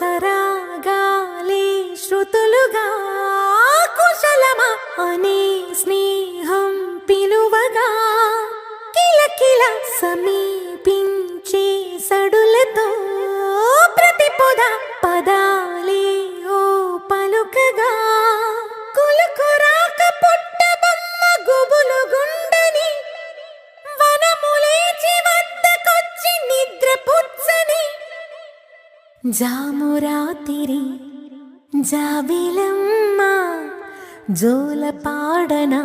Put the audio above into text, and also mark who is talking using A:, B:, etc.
A: సరాగాలి శృతులుగా కుశలమా అనే స్నేహం పిలువగా కిలకిల సమీ ജാമുരാതിരി ജാവിലമ്മ ജോലപാടനാ.